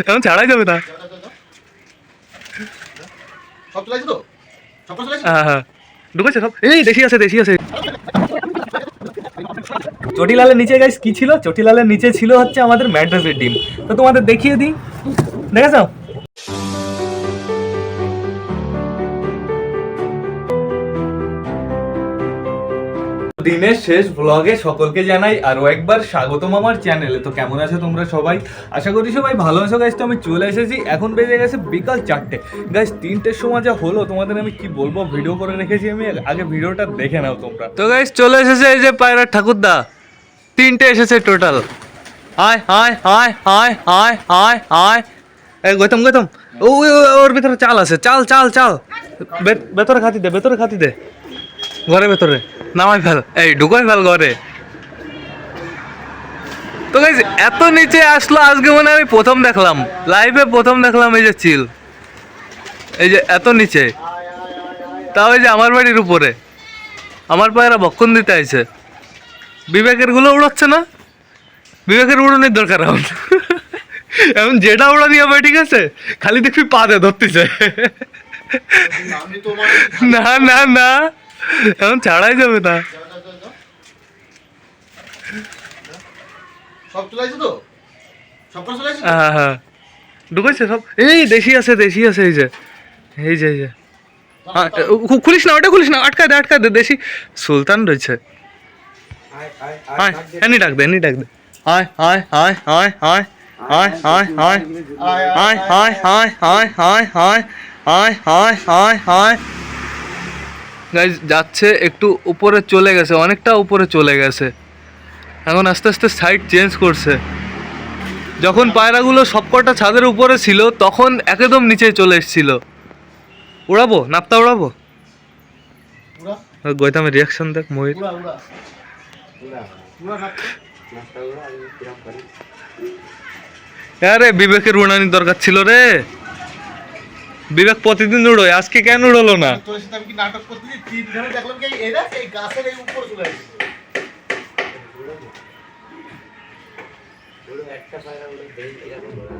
এখন ছাড়াই যাবে না। সব চলে তো? সব চলে হ্যাঁ হ্যাঁ। ঢুকেছে সব। এই দেশি আছে দেশি আছে। চটিলালের নিচে গাইস কি ছিল? চটিলালের নিচে ছিল হচ্ছে আমাদের ম্যাড্রাসের ডিম। তো তোমাদের দেখিয়ে দিই। দেখেছ? দিনের শেষ ব্লগে সকলকে জানাই আরও একবার স্বাগতম আমার চ্যানেলে তো কেমন আছো তোমরা সবাই? আশা করি সবাই ভালো আছো। গাইস তো আমি চলে এসেছি। এখন বেজে গেছে বিকাল চারটে। গাইস তিনটের সময় যা হলো, তোমাদের আমি কি বলব? ভিডিও করে রেখেছি আমি। আগে ভিডিওটা দেখে নাও তোমরা। তো গাইস চলে এসেছে এই যে পায়রার ঠাকুরদা। তিনটে এসেছে টোটাল আয় আয় আয় আয় আয় আয় আয় গৌতম গৌতম। ও ওর ভিতরে চাল আছে। চাল চাল চাল। ভেতরে খাতি দে, ভেতরে খাতি দে। ঘরে ভেতরে। নামাই ফেল। এই ঢুকাই ফেল ঘরে। তো গাইজ এত নিচে আসলো আজকে মনে আমি প্রথম দেখলাম। লাইভে প্রথম দেখলাম এই যে চিল। এই যে এত নিচে। তাও এই যে আমার বাড়ির উপরে। আমার পায়েরা বক্ষণ দিতে আইছে। বিবেকেরগুলো উড়াচ্ছে না? বিবেকের উড়ানোর দরকার এখন। এখন যেটা উড়ানি হবে ঠিক আছে? খালি দেখবি পা দে ধরতেছে। না না না। এখন ছাড়াই যাবে না সব চলে তো সব চলে হ্যাঁ হ্যাঁ ঢুকেছে সব এই দেশি আছে দেশি আছে এই যে এই যে এই যে হ্যাঁ, খুলিস না ওটা খুলিস না আটকা দে আটকা দে দেশি সুলতান রয়েছে আয় এনি ডাক দে এনি ডাক দে আয় আয় আয় আয় আয় আয় আয় আয় আয় আয় আয় আয় আয় আয় আয় আয় আয় আয় গাইজ যাচ্ছে একটু উপরে চলে গেছে অনেকটা উপরে চলে গেছে। এখন আস্তে আস্তে সাইড চেঞ্জ করছে। যখন পায়রাগুলো সবকটা ছাদের উপরে ছিল তখন একদম নিচে চলে এসেছিল। উড়াবো? নাপ্তা উড়াবো? উড়া। গৌতমের রিয়াকশন দেখ ময়ূর। আরে বিবেকের উড়ানির দরকার ছিল রে। বিবেক প্রতিদিন উড়োয় আজকে কেন উড়লো না? তোর সাথে আমি কি নাটক করতেছি? তিন ধরে দেখলাম কি এরা এই গাছের এই উপর চলে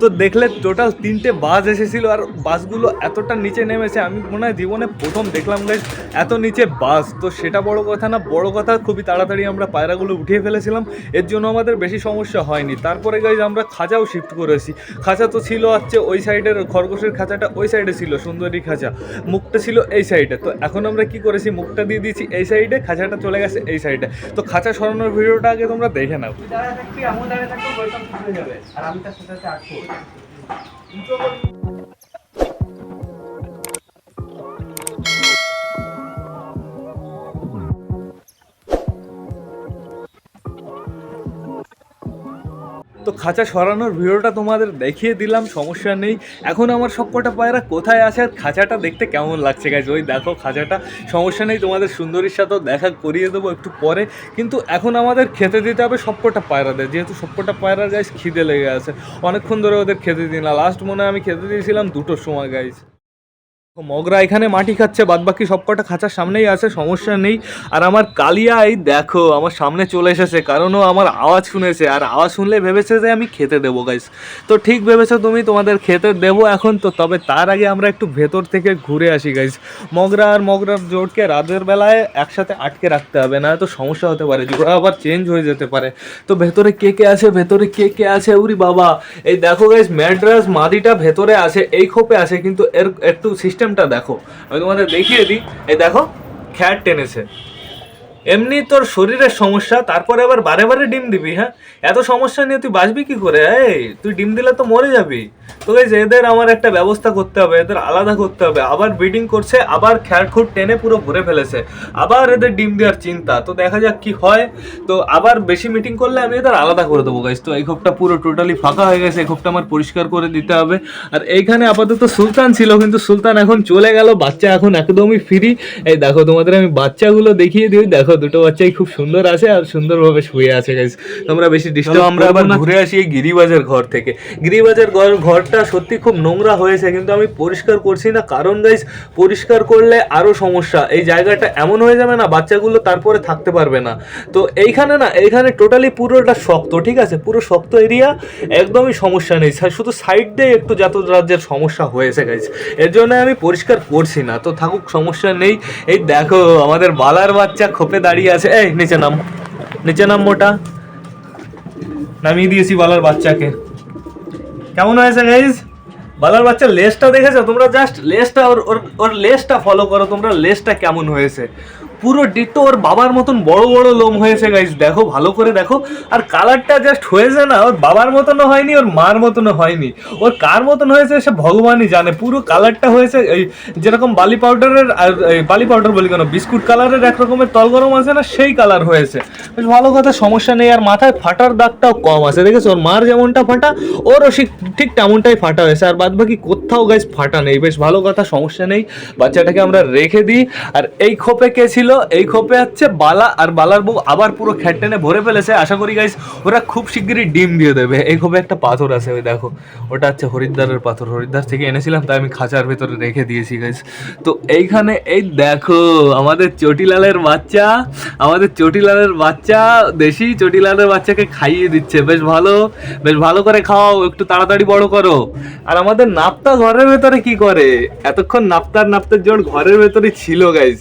তো দেখলে টোটাল তিনটে বাস এসেছিল আর বাসগুলো এতটা নিচে নেমেছে, আমি মনে হয় জীবনে প্রথম দেখলাম গাইজ এত নিচে বাস। তো সেটা বড় কথা না, বড় কথা খুবই তাড়াতাড়ি আমরা পায়রাগুলো উঠিয়ে ফেলেছিলাম, এর জন্য আমাদের বেশি সমস্যা হয়নি। তারপরে গাইজ আমরা খাঁচাও শিফট করেছি। খাঁচা তো ছিল হচ্ছে ওই সাইডের খরগোশের খাঁচাটা ওই সাইডে ছিল, সুন্দরী খাঁচা। মুখটা ছিল এই সাইডে তো এখন আমরা কি করেছি, মুখটা দিয়ে দিয়েছি এই সাইডে খাঁচাটা চলে গেছে এই সাইডে তো খাঁচা সরানোর ভিডিওটা আগে তোমরা দেখে নাও। ওটা ফুলে যাবে আর আমি তার সাথে সাথে তো খাঁচা সরানোর ভিডিওটা তোমাদের দেখিয়ে দিলাম, সমস্যা নেই। এখন আমার সবকটা পায়রা কোথায় আছে আর খাঁচাটা দেখতে কেমন লাগছে গাছ ওই দেখো খাঁচাটা, সমস্যা নেই, তোমাদের সুন্দরীর সাথেও দেখা করিয়ে দেবো একটু পরে। কিন্তু এখন আমাদের খেতে দিতে হবে সবকটা পায়রাদের যেহেতু সবকটা পায়রা গাছ খিদে লেগে আছে। অনেকক্ষণ ধরে ওদের খেতে দিই না। লাস্ট মনে হয় আমি খেতে দিয়েছিলাম দুটোর সময় গাইজ মগরা এখানে মাটি খাচ্ছে বাদ বাকি সবকটা খাঁচার সামনেই আছে, সমস্যা নেই। আর আমার কালিয়া এই দেখো, আমার সামনে চলে এসেছে, কারণ ও আমার আওয়াজ শুনেছে, আর আওয়াজ শুনলে ভেবেছে যে আমি খেতে দেবো গাইস তো ঠিক ভেবেছো তুমি, তোমাদের খেতে দেবো এখন, তো তবে তার আগে আমরা একটু ভেতর থেকে ঘুরে আসি গাইস মগরা আর মগরার জোটকে রাতের বেলায় একসাথে আটকে রাখতে হবে, না তো সমস্যা হতে পারে, জোড়া আবার চেঞ্জ হয়ে যেতে পারে। তো ভেতরে কে কে আছে, ভেতরে কে কে আছে, উরি বাবা। এই দেখো গাইস ম্যাড্রাস মাদিটা ভেতরে আছে, এই খোপে আছে, কিন্তু এর একটু সিস্টেমটা দেখো। আমি তোমাদের দেখিয়ে দিই। এই দেখো খ্যাট টেনেছে। এমনি তোর শরীরের সমস্যা, তারপরে আবার বারে বারে ডিম দিবি হ্যাঁ? এত সমস্যা নিয়ে তুই বাঁচবি কি করে? তুই ডিম দিলে তো মরে যাবি। তো গাইস এদের আমার একটা ব্যবস্থা করতে হবে, এদের আলাদা করতে হবে। আবার ব্রিডিং করছে, আবার খ্যাটখুট টেনে পুরো ভরে ফেলেছে। আবার এদের ডিম দেওয়ার চিন্তা। তো দেখা যাক কি হয়। তো আবার বেশি মিটিং করলে আমি এদের আলাদা করে দেবো গাইস তো এই খোপটা পুরো টোটালি ফাঁকা হয়ে গেছে, এই খোপটা আমার পরিষ্কার করে দিতে হবে। আর এইখানে আপাতত সুলতান ছিল, কিন্তু সুলতান এখন চলে গেল, বাচ্চা এখন একদমই ফ্রি এই দেখো, তোমাদের আমি বাচ্চাগুলো দেখিয়ে দিই, দেখো দুটো বাচ্চাই খুব সুন্দর আছে আর সুন্দরভাবে শুয়ে আছে গাইস তোমরা বেশি ডিস্টার্ব আমরা আবার ঘুরে আসি এই গিরিবাজার ঘর থেকে। গিরিবাজার ঘর ঘরটা সত্যি খুব নোংরা হয়েছে কিন্তু আমি পরিষ্কার করছি না। কারণ গাইস পরিষ্কার করলে আরও সমস্যা। এই জায়গাটা এমন হয়ে যাবে না বাচ্চাগুলো তারপরে থাকতে পারবে না। তো এইখানে না এইখানে টোটালি পুরোটা শক্ত ঠিক আছে? পুরো শক্ত এরিয়া একদমই সমস্যা নেই। শুধু সাইড দিয়ে একটু যাত রাজ্যের সমস্যা হয়েছে গাইস এর জন্য আমি পরিষ্কার করছি না। তো থাকুক সমস্যা নেই। এই দেখো আমাদের বালার বাচ্চা খোপে দাঁড়িয়ে আছে। এই, নিচে নাম। নিচে নাম মোটা নামিয়ে দিয়েছি বালার বাচ্চাকে। কেমন হয়েছে গাইজ বালার বাচ্চার লেসটা দেখেছ? তোমরা জাস্ট লেসটা ওর ওর লেসটা ফলো করো। তোমরা লেসটা কেমন হয়েছে? পুরো ডিটো ওর বাবার মতন বড় বড় লোম হয়েছে গাইজ দেখো, ভালো করে দেখো। আর কালারটা জাস্ট হয়েছে না, ওর বাবার মতনও হয়নি, ওর মার মতনও হয়নি। ওর কার মতন হয়েছে সে ভগবানই জানে। পুরো কালারটা হয়েছে এই যেরকম বালি পাউডারের আর বালি পাউডার বলি কেন, বিস্কুট কালারের এক রকমের তল গরম আছে না, সেই কালার হয়েছে। বেশ ভালো কথা, সমস্যা নেই। আর মাথায় ফাটার দাগটাও কম আছে। দেখেছ, ওর মার যেমনটা ফাটা ওরও ঠিক তেমনটাই ফাটা হয়েছে। আর বাদ বাকি কোথাও গাইজ ফাটা নেই। বেশ ভালো কথা, সমস্যা নেই। বাচ্চাটাকে আমরা রেখে দিই। আর এই খোপে কে ছিল? এই খোপে হচ্ছে বালা আর বালার বউ আবার পুরো খ্যাট টেনে ভরে ফেলেছে। আশা করি গাইস ওরা খুব শিগগিরই ডিম দিয়ে দেবে। এই খোপে একটা পাথর আছে, ওই দেখো। ওটা হচ্ছে হরিদ্বারের পাথর। হরিদ্বার থেকে এনেছিলাম, তাই আমি খাঁচার ভেতরে রেখে দিয়েছি গাইস তো এইখানে, এই দেখো, আমাদের চটিলালের বাচ্চা, আমাদের চটিলালের বাচ্চা, দেশি চটিলালের বাচ্চাকে খাইয়ে দিচ্ছে। বেশ ভালো বেশ ভালো করে খাওয়াও, একটু তাড়াতাড়ি বড় করো। আর আমাদের নাপ্তা ঘরের ভেতরে কি করে? এতক্ষণ নাপ্তার নাপ্তার জোর ঘরের ভেতরে ছিল গাইজ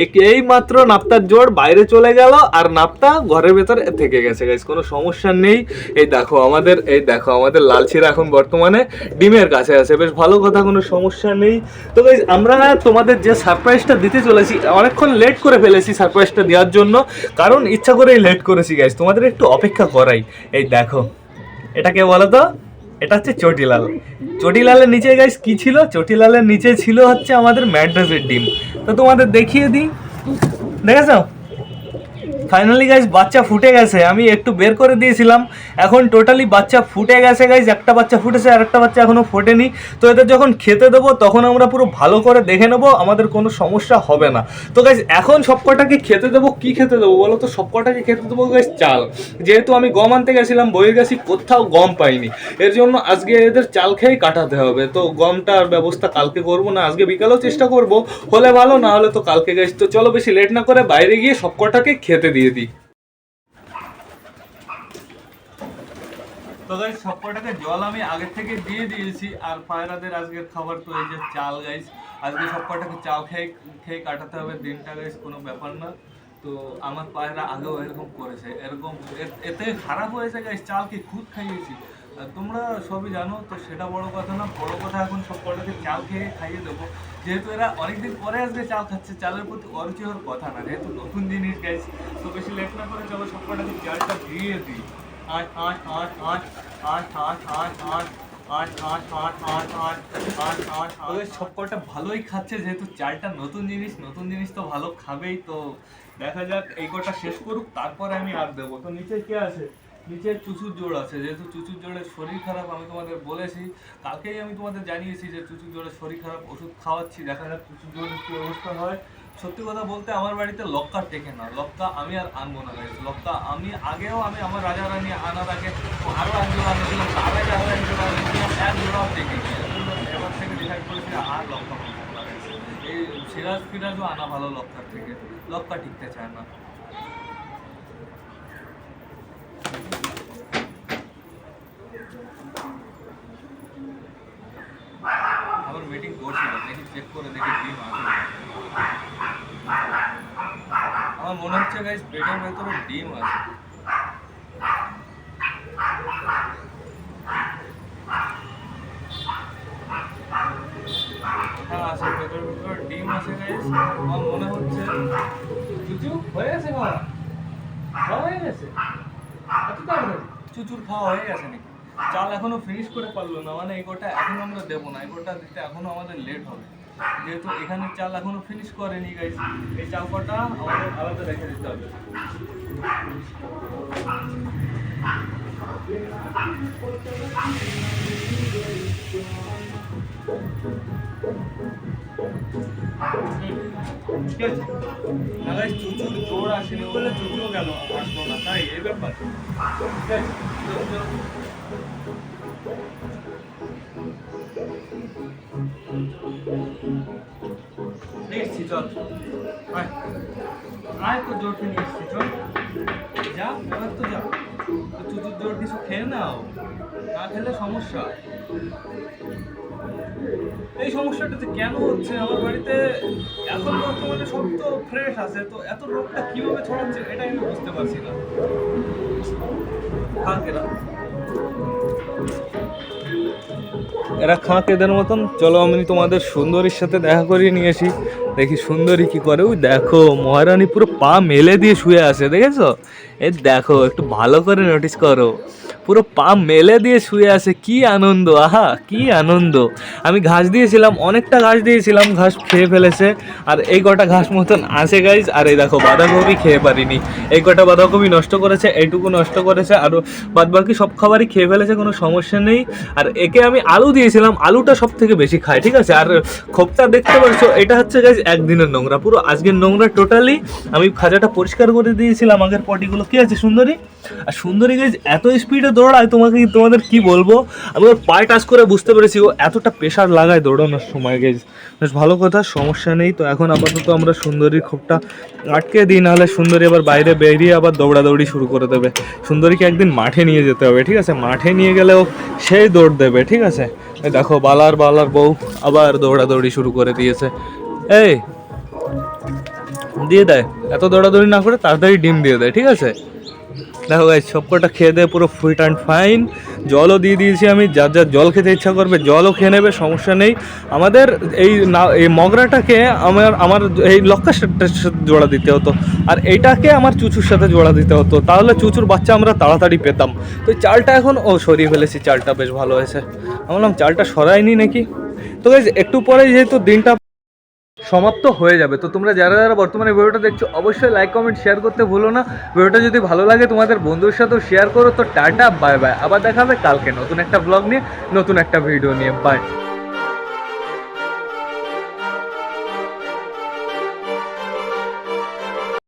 এই মাত্র নাপ্তার জোর বাইরে চলে গেল আর নাপ্তা ঘরের ভেতরে থেকে গেছে গাইস কোনো সমস্যা নেই। এই দেখো আমাদের, এই দেখো আমাদের লালচিরা এখন বর্তমানে ডিমের কাছে আছে। বেশ ভালো কথা, কোনো সমস্যা নেই। তো গাইজ আমরা তোমাদের যে সারপ্রাইজটা দিতে চলেছি, অনেকক্ষণ লেট করে ফেলেছি সারপ্রাইজটা দেওয়ার জন্য। কারণ ইচ্ছা করেই লেট করেছি গাইস তোমাদের একটু অপেক্ষা করাই। এই দেখো, এটাকে বলো তো, এটা হচ্ছে চটিলাল। চটিলালের নিচে গাইস কি ছিল? চটিলালের নিচে ছিল হচ্ছে আমাদের ম্যাড্রাসের ডিম। তো তোমাদের দেখিয়ে দিই। দেখেছ? ফাইনালি গাইজ বাচ্চা ফুটে গেছে। আমি একটু বের করে দিয়েছিলাম। এখন টোটালি বাচ্চা ফুটে গেছে গাইজ একটা বাচ্চা ফুটেছে আর একটা বাচ্চা এখনও ফোটেনি। তো এদের যখন খেতে দেবো, তখন আমরা পুরো ভালো করে দেখে নেব, আমাদের কোনো সমস্যা হবে না। তো গাইজ এখন সবকটাকে খেতে দেবো, কি খেতে দেবো বলো তো? সবকটাকে খেতে দেবো গাইজ চাল। যেহেতু আমি গম আনতে গেছিলাম বইয়ের গেছি কোথাও গম পাইনি। এর জন্য আজকে এদের চাল খেয়েই কাটাতে হবে। তো গমটার ব্যবস্থা কালকে করব না, আজকে বিকালেও চেষ্টা করব। হলে ভালো, না হলে তো কালকে গাইজ তো চলো বেশি লেট না করে বাইরে গিয়ে সবকটাকে খেতে দিয়ে দিই। তো গাইস সবকটাকে জল আমি আগে থেকে দিয়ে দিয়েছি, আর পায়রাদের আজকের খাবার তো এই যে চাল গাইস আজকে সবকটাকে চাল খেয়ে খেয়ে কাটাতে হবে দিনটা গাইস কোনো ব্যাপার না। তো আমার পায়রা আগেও এরকম করেছে। এরকম এতে খারাপ হয়েছে গাইস চাল কি খুদ খাইয়েছি? তোমরা সবই জানো তো সেটা বড় কথা না বড় কথা এখন সবকটাকে চাল খেয়ে খাইয়ে দেবো যেহেতু এরা অনেকদিন পরে আজকে চাল খাচ্ছে চালের প্রতি অরুচি হওয়ার কথা না যেহেতু নতুন জিনিস গাইস তো বেশি লেট না করে চলো সবকটাকে চালটা দিয়ে দিই আট আট আট আট সবকটা ভালোই খাচ্ছে যেহেতু চালটা নতুন জিনিস নতুন জিনিস তো ভালো খাবেই তো দেখা যাক এই কটা শেষ করুক তারপরে আমি আর দেবো তো নিচে কে আছে নিচে চুচুর জোড় আছে, যেহেতু চুচুর জোড়ের শরীর খারাপ, আমি তোমাদের বলেছি, কালকেই আমি তোমাদের জানিয়েছি যে চুচুর জোড়ের শরীর খারাপ ওষুধ খাওয়াচ্ছি, দেখা যাক চুচুর জোড়ের কি অবস্থা হয় সত্যি কথা বলতে আমার বাড়িতে লক্কা টেকে না, লক্কা আমি আর আনব না গাইস লক্কা আমি, আগেও আমি আমার রাজা রানী আনার আগে আরও এক জোড়া তার আগে আরও এক এক জোড়াও টেকে এবার থেকে ডিসাইড করেছি আর লক্কা। এই সিরাজ ফিরাজও আনা ভালো লক্কার থেকে, লক্কা টিকতে চায় না আবার মিটিং করছিল দেখি চেক করে দেখি ডিম আছে। আমার মনে হচ্ছে গাইস পেটের ভেতরে ডিম আছে। হ্যাঁ ভেতরে ডিম আছে আমার মনে হচ্ছে হয়ে গেছে খাওয়া হয়ে গেছে? চুচুর খাওয়া হয়ে গেছে চাল এখনও ফিনিশ করে পারল না মানে এই গোটা এখন আমরা দেবো না, এই গোটা দিতে এখনও আমাদের লেট হবে। যেহেতু এখানে চাল এখনও ফিনিশ করেনি গাইস এই চাল কটা আমাদের আলাদা রেখে দিতে হবে। চুচুর জোর আসেনি বলে চুচুও গেল আসলো না, তাই, এই ব্যাপার। ঠিক আছে? চলো, আয়। তো জোর নিয়ে এসছি চল। যা এবার তো যা। তো চুচুর জোর কিছু খেয়ে নাও। না খেলে সমস্যা। এই সমস্যাটা যে কেন হচ্ছে? আমার বাড়িতে এখন বর্তমানে সব তো ফ্রেশ আছে তো এত রোগটা কীভাবে ছড়াচ্ছে এটা আমি বুঝতে পারছি না। খাক এরা এরা খাঁক এদের মতন। চলো আমি তোমাদের সুন্দরীর সাথে দেখা করিয়ে নিয়ে আসি। দেখি সুন্দরী কি করে। ওই দেখো, মহারানী পুরো পা মেলে দিয়ে শুয়ে আছে, দেখেছ? এ দেখো, একটু ভালো করে নোটিস করো। পুরো পা মেলে দিয়ে শুয়ে আছে, কি আনন্দ, আহা, কি আনন্দ। আমি ঘাস দিয়েছিলাম, অনেকটা ঘাস দিয়েছিলাম, ঘাস খেয়ে ফেলেছে। আর এই কটা ঘাস মতন আছে গাইজ আর এই দেখো, বাঁধাকপি খেয়ে পারিনি। এই কটা বাঁধাকপি নষ্ট করেছে, এইটুকু নষ্ট করেছে, আর বাদ বাকি সব খাবারই খেয়ে ফেলেছে, কোনো সমস্যা নেই। আর একে আমি আলু দিয়েছিলাম, আলুটা সব থেকে বেশি খায়, ঠিক আছে? আর খোপটা দেখতে পাচ্ছো, এটা হচ্ছে গাইজ একদিনের নোংরা। পুরো আজকের নোংরা টোটালি আমি খাজাটা পরিষ্কার করে দিয়েছিলাম, আগের পটিগুলো। কি আছে, সুন্দরী? আর সুন্দরী গাইজ এত স্পিডে দৌড়ায় তোমাকে তোমাদের কি বলব? আমি ওর পায়ে টাচ করে বুঝতে পেরেছি, ও এতটা প্রেশার লাগায় দৌড়ানোর সময় গেজ বেশ ভালো কথা, সমস্যা নেই। তো এখন আপাতত আমরা সুন্দরীর খোপটা আটকে দিই, নাহলে সুন্দরী আবার বাইরে বেরিয়ে আবার দৌড়াদৌড়ি শুরু করে দেবে। সুন্দরীকে একদিন মাঠে নিয়ে যেতে হবে, ঠিক আছে? মাঠে নিয়ে গেলেও সেই দৌড় দেবে, ঠিক আছে? দেখো, বালার বালার বউ আবার দৌড়াদৌড়ি শুরু করে দিয়েছে। এই, দিয়ে দেয়। এত দৌড়াদৌড়ি না করে তাড়াতাড়ি ডিম দিয়ে দেয়, ঠিক আছে? দেখো গাইজ সবকটা খেয়ে দেয় পুরো ফিট অ্যান্ড ফাইন জলও দিয়ে দিয়েছি আমি, যার যার জল খেতে ইচ্ছা করবে, জলও খেয়ে নেবে, সমস্যা নেই। আমাদের এই না, এই মগরাটাকে আমার আমার এই লক্কার সাথে জোড়া দিতে হতো, আর এইটাকে আমার চুচুর সাথে জোড়া দিতে হতো। তাহলে চুচুর বাচ্চা আমরা তাড়াতাড়ি পেতাম। তো চালটা এখন, ও সরিয়ে ফেলেছি, চালটা বেশ ভালো হয়েছে। আমি বললাম, চালটা সরাইনি নাকি? তো গাইজ একটু পরে যেহেতু দিনটা সমাপ্ত হয়ে যাবে। তো তোমরা যারা যারা বর্তমানে ভিডিওটা দেখছ, অবশ্যই লাইক কমেন্ট শেয়ার করতে ভুলো না। ভিডিওটা যদি ভালো লাগে, তোমাদের বন্ধুর সাথেও শেয়ার করো। তো টাটা বাই বাই আবার দেখা হবে কালকে নতুন একটা ব্লগ নিয়ে, নতুন একটা ভিডিও নিয়ে। বাই